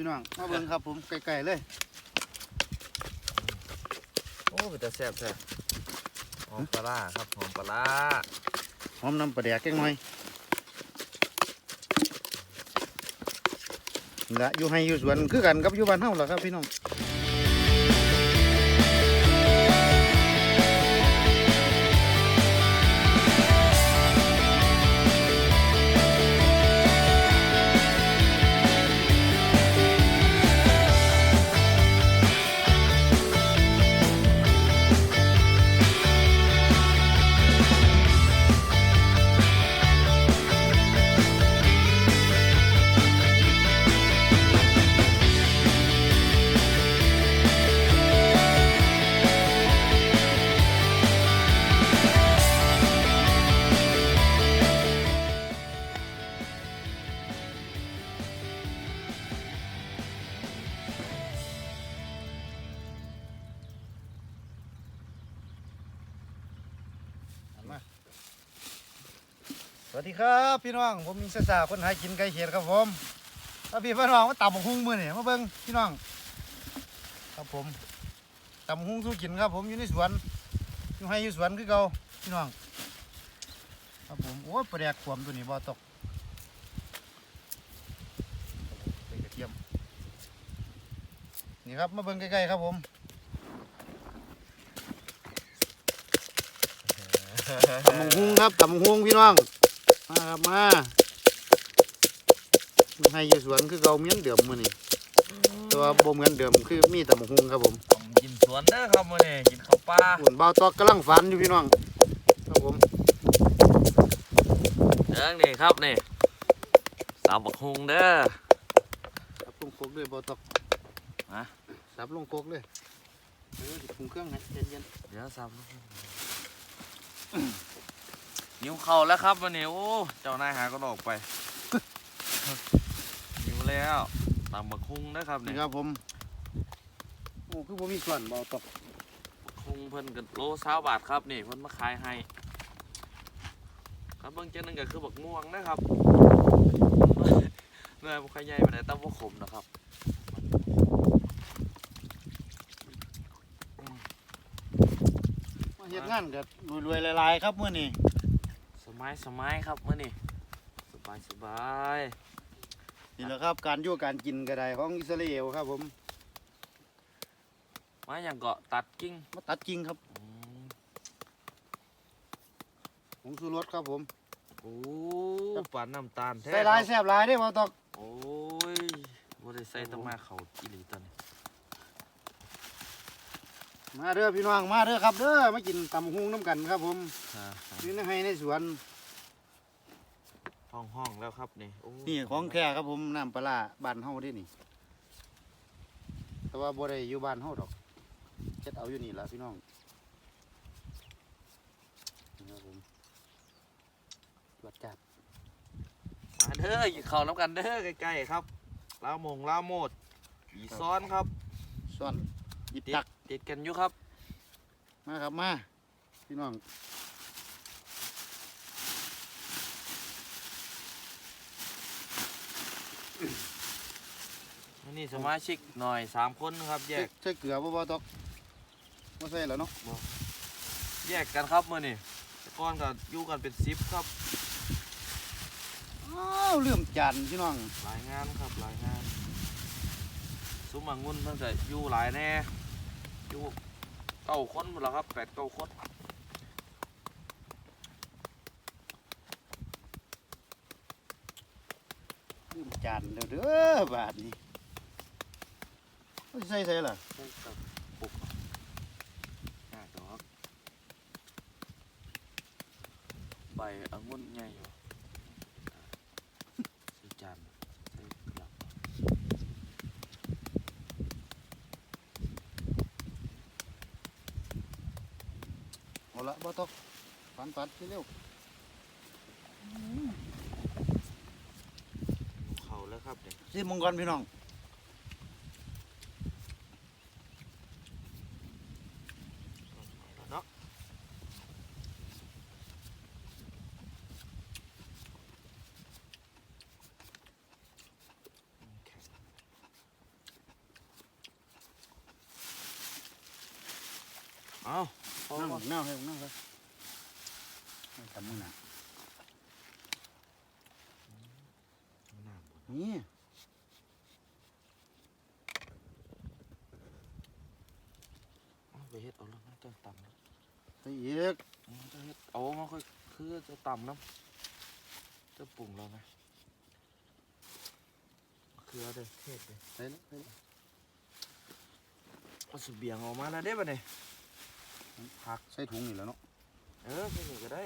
พี่น้อง มาเบิ่งครับผมไกลๆเลย โอ้เป็นตาแซ่บแท้หอมปลาร้าครับหอมปลาร้าหอมน้ำปลาแดกแกงหน่อยนี่ละอยู่ให้อยู่สวนคือกันกับอยู่บ้านเฮาล่ะครับพี่น้อง ครับ พี่น้องผมมิงสสาคนหากินไก่เขียดครับผมถ้าพี่พี่น้องมาตำบักฮุ้งมือนี่มาเบิ่งพี่น้อง ครับผมตำบักฮุ้งสู้กินครับ ผมอยู่ในสวนอยู่ให้อยู่สวนคือเก่าพี่น้อง ครับผมโอ้ยปลาแดกขวมตัวนี้บ่ตกใส่กระเทียมนี่ครับมาเบิ่งใกล้ๆครับผมตำบักฮุ้งครับตำบักฮุ้งพี่น้อง มาครับมาอยู่ให้อยู่สวนคือเก่าเหมือนเดิมมื้อนี้แตัวาบ่เหมือนเดิมคือมีตำบักฮุ้งครับผมผมกินสวนเด้อครับมื้อนี้กินข้าวปลาส่วนเบาตอกกำลังฝันอยู่พี่น้องครับผมเด้อนี่ครับนี่สาวบักฮุงเด้อสับลงโคกเลยเบาตอกฮะสับลงโคกเลยเออสิปรุงเครื่องให้เย็นเดี๋ยวสาวบักฮุง นิ้วเข่าแล้วครับวันนี้โอ้เจ้านายหาก็ออกไปนิ้วแล้วตามบักฮุงนะครับๆนี่นี่ครับผมโอ้คือผมมีส่วนเบาตอกบักฮุงเพิ่นกันโลสาวบาทครับนี่เพิ่นมาขายให้ ครับเบิ่งเจ้านึงก็คือบักม่วงนะครับเนื้อบุคคลใหญ่ไปไหนใดแตั้งว่าขมนะครับมาเฮ็ดงานกับรวยๆหลายๆครับมื้อนี้ สมัยสมัยครับมื่อนี้สบายสบายนี่แหละครับการอยู่การกินก็ได้ของอิสราเอลครับผมมาอย่างเกาะตัดกิ้งมาตัดกิ่งครับอืมผงชูรสครับผมโอ้ปานน้ำตาลแท้ใส่หลายครับแซ่บหลายเด้เบาตอกโอ้ยบ่ได้ใส่ต้องมาเขาอีหลีตอนนี้ มาเด้อพี่น้องมาเด้อครับเด้อมากินตำบักฮุ้งน้ำกันครับผมอ่าอยู่ในให้ในสวนห้องห้องแล้วครับนี่โอ้นี่ของแท้ครับผมน้ำปลาร้าบ้านเฮาเด้นี่ แต่ว่าบ่ได้อยู่บ้านเฮาดอกเช็ดเอาอยู่นี่ล่ะพี่น้องนี่ครับผมรสจัดมาเด้อกินข้าวน้ำกันเด้อใกล้ๆครับลาวมงลาวโมดอีซ้อนครับซ่อนหยิบติดตัก ติดกันอยู่ครับ มาครับมาพี่น้องอันนี่สมาชิกหน่อยสามคนครับ แยใส่กใส่เกลือบ่บ่ตอกบ่ใส่แล้วเนาะแยกกันครับมื่อนี้แต่ก่อนก็อยู่กันเป็นซิปครับ อ้าวเรื่องจานพี่น้องหลายงานครับหลายงานซุ้มมังงุนเพิ่นก็อยู่หลายแน่ อยู่เก้าคนหมดแล้วครับแปดเก้าคนเรื่องจานเด้อเด้อบาดนี้เอาสิใส่ใส่ล่ะใช่ครับปุกน่าจะครับใบองุ่นใหญ่อยู่ใส่จานใส่กลับ เอา ละบ่ตอกฝันฝันเร็วเขาแล้วครับเด็กๆสิมงกรพี่น้อง เนาะ เอาเอานั่งเอานั่งให้นั่งเลยไม่ทำมือหนักนี่เอาไปเฮ็ดเอาแล้วมันจะต่ำนะไปอีกอืมจะเฮ็ดเอามาค่อยคือจะต่ำน้ำจะปรุงแล้วไหมเครือเด้อเทศเลยไปแล้วไปแล้วเอาสเบียงออกมาแล้วเด้ป่ะเนี่ย พักใส่ถุงนี่แหล้วเนาะเออแค่นี้ก็ได้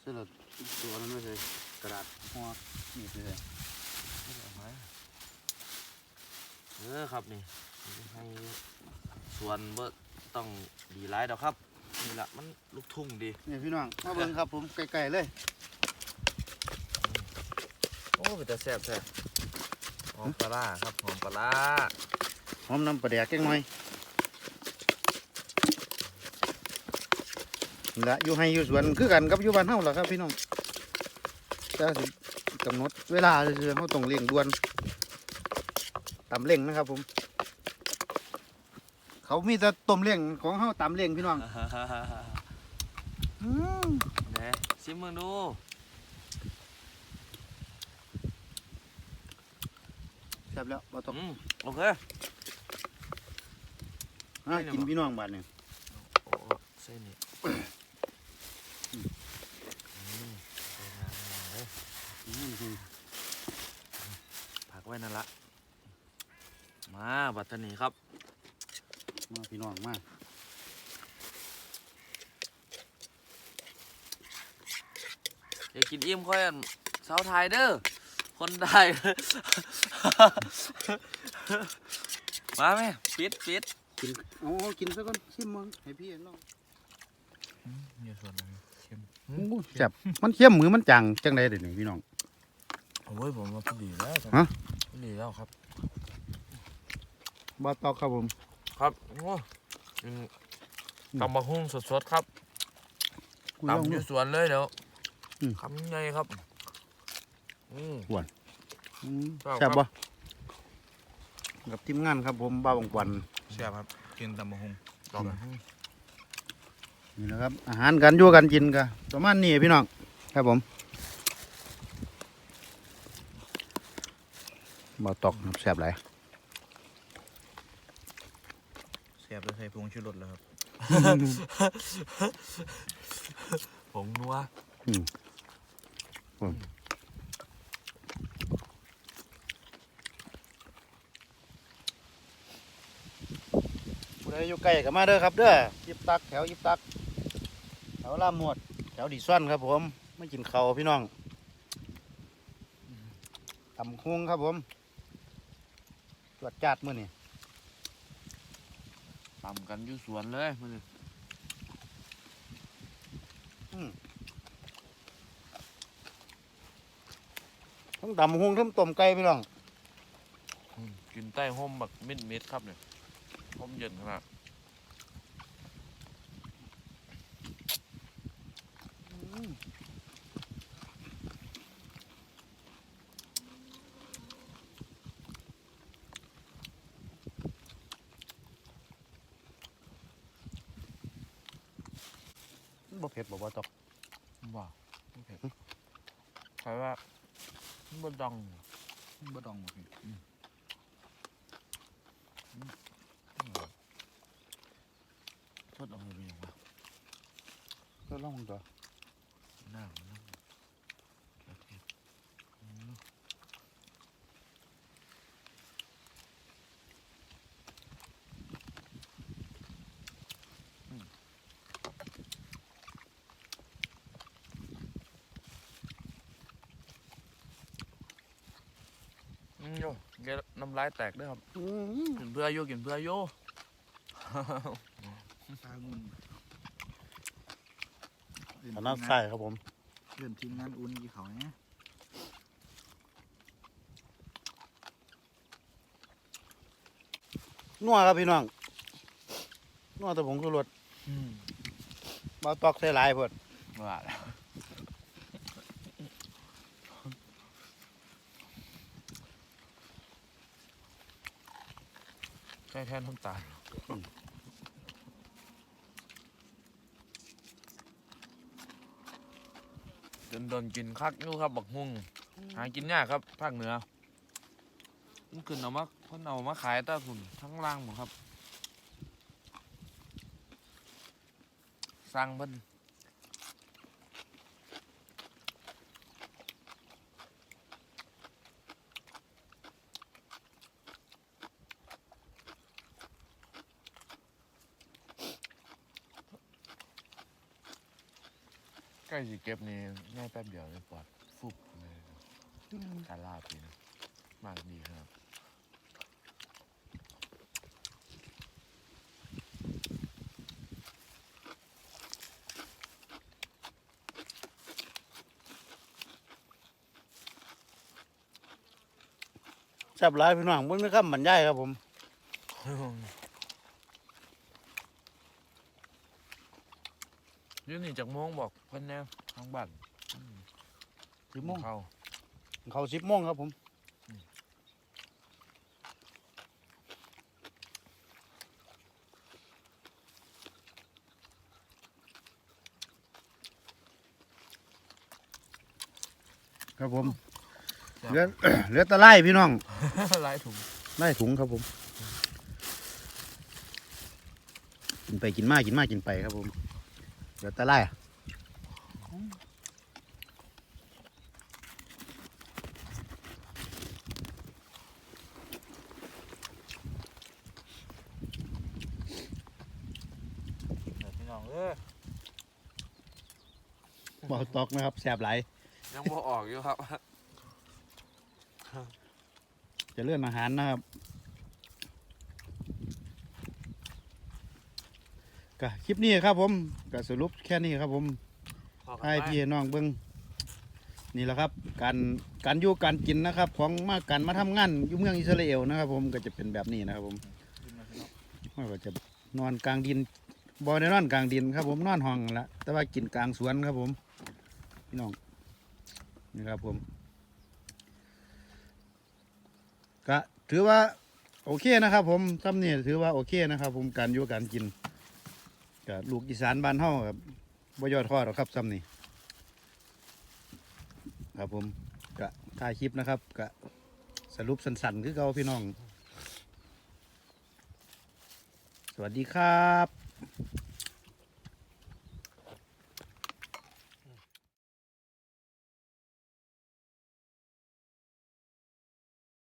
ใส่แล้วตัวนั้นไม่ใช่กระดาษห่อนี่ไปเลยไม่ได้เอามาเออครับนี่ให้ส่วนบ่ต้องดีร้ายดอกครับนี่ละมันลูกทุ่งดีนี่พี่น้องมาเบิ่งครับผมไก่ๆเลยโอ้เป็นตาแซ่บแท้หอมปลาร้าครับหอมปลาร้าหอมน้ำปลาแดกแกงหน่อย ละอยู่ให้อยู่สวนคือกันกับอยู่บ้านเฮาล่ะครับ พี่น้องแต่สิกำหนดเวลาเรือเขาต้องเร่งด่วนตำเร่งนะครับ ผม เขามีแต่ต้มเร่งของเฮาตำเร่งพี่น้องอืมเด้ชิมมึงดูแซ่บแล้วบ่ต้องอืมโอเคอะกินพี่น้องบาดนี่โอ้เส้นนี่อืมสวยงามเลย อืม ผักไว้นั่นละ มาบัตรนี้ครับ มาพี่น้องมาอย่ากินอิ่มค่อยอั่นสาวไทยเด้อ คนได้มาไหมปิดปิดกินเอาเอากินซะก่อนชิมมึงให้พี่น้องนี่ส่วนนึงเค็มโอ้แซ่บมันเค็มมือมันจังจังไดเดี๋ยวนี้พี่น้อง โอ้ยผมว่าพอดีแล้วฮะ พอดีแล้วครับบ่ตอกครับผม ครับโอ้อืม ตำบักหุ่งสดๆครับกูลอง ตำอดูยู่สวนเลยเดี๋ยวอืม คำใหญ่ครับ อืม อืมครับ แซ่บบ่กับทีมงานครับผมบ้าวบงกวันแซ่บครับกินตำบักหุ่งตำบักหุ่งนี่แหละครับ อาหารการอยู่กันกินกันประมาณนี้พี่น้องครับผม บ่ตอกครับแซ่บหลายแซ่บแล้วใส่ผงชูรสแล้วครับ ผงนัวผู้ใดอยู่ใกล้ก็มาเด้อครับเด้อยิบตักแถวยิบตัก แถวลามหมวด แถวดีซ่อนครับผม ไม่กินข้าวพี่น้องตำคุงครับผม ตรวจจัดมื้อนี่ตำกันอยู่สวนเลยมันนี่ทั้งตำคุงทั้งต้มไก่พี่น้องอืมกินใต้ห่มแบบมิดมิดๆครับเนี่ยห่มเย็นขนาด บ่เผ็ดบ่บ่ตอก ว้าวโอเค ใครว่าบดดองบ่ต้องบ่พี่ทดเอาไปยังวะก็ลองตัวหน้ามันนั่งโอเคอืมอืมอืมโยเกน้ำลายแตกด้วยครับอืมกินเพื่อโยกินเพื่อโยตามุนขนาดใส่ครับผมเริ่มทีมงานอุ่นกี่เขาเนี่ยนัวครับพี่น้องนัวแต่ผงชูรสบ่ตอกใส่หลายเพิ่นว่า ค่แค่น้ำตาลจนดนกินคักนู่ครับ บักฮุ่งหากินยากครับ ภาคเหนือมันขึ้นเอามาเพิ่นเอามาขายตาสุนทั้งล่างหมดครับ สร้างมิน ใกล้สิเก็บนี่ง่ายแป๊บเดียวเลยปอดฟุบเลยการลาบนี่นะมากดีครับแซ่บหลายพี่น้องบ่มีคำบรรยายครับผม ยืนนี่จากโมงบอกเพิ่นแน่ทางบ้านอืมสิบโมงเข้าเขาสิบโมงครับผมครับผมเหลือเหลือแตะไลพี่น้องหลายถุงไล่ถุงครับผม กินไปกินมากินมากินไปครับผม เหลือแตะไลพี่น้องเอ้ยบอตอกนะครับแสบไหลายยังบ่ออกอยู่ครับ จะเลื่อนอาหารนะครับ ก็คลิปนี้ครับผมก็สรุปแค่นี้ครับผมให้พี่น้องเบิ้งนี่แหละครับ การการอยู่การกินนะครับ ของมาการมาทำงานอยู่เมืองอิสราเอลนะครับ ผมก็จะเป็นแบบนี้นะครับผมกินมาพี่น้องมันก็จะนอนกลางดินบ่ได้นอนกลางดินครับ ผมนอนห้องนั่นละแต่ว่ากินกลางสวนครับผมพี่น้องนี่ครับผมก็ถือว่าโอเคนะครับ ผมซ้ำนี่ถือว่าโอเคนะครับ ผมการอยู่การกิน กับลูกอีสานบ้านเฮาครับบ่ยอดทอดหรอกครับซ้ำนี่ครับผมก็ถ่ายคลิปนะครับก็สรุปสั้นๆคือเก่าพี่น้อง สวัสดีครับ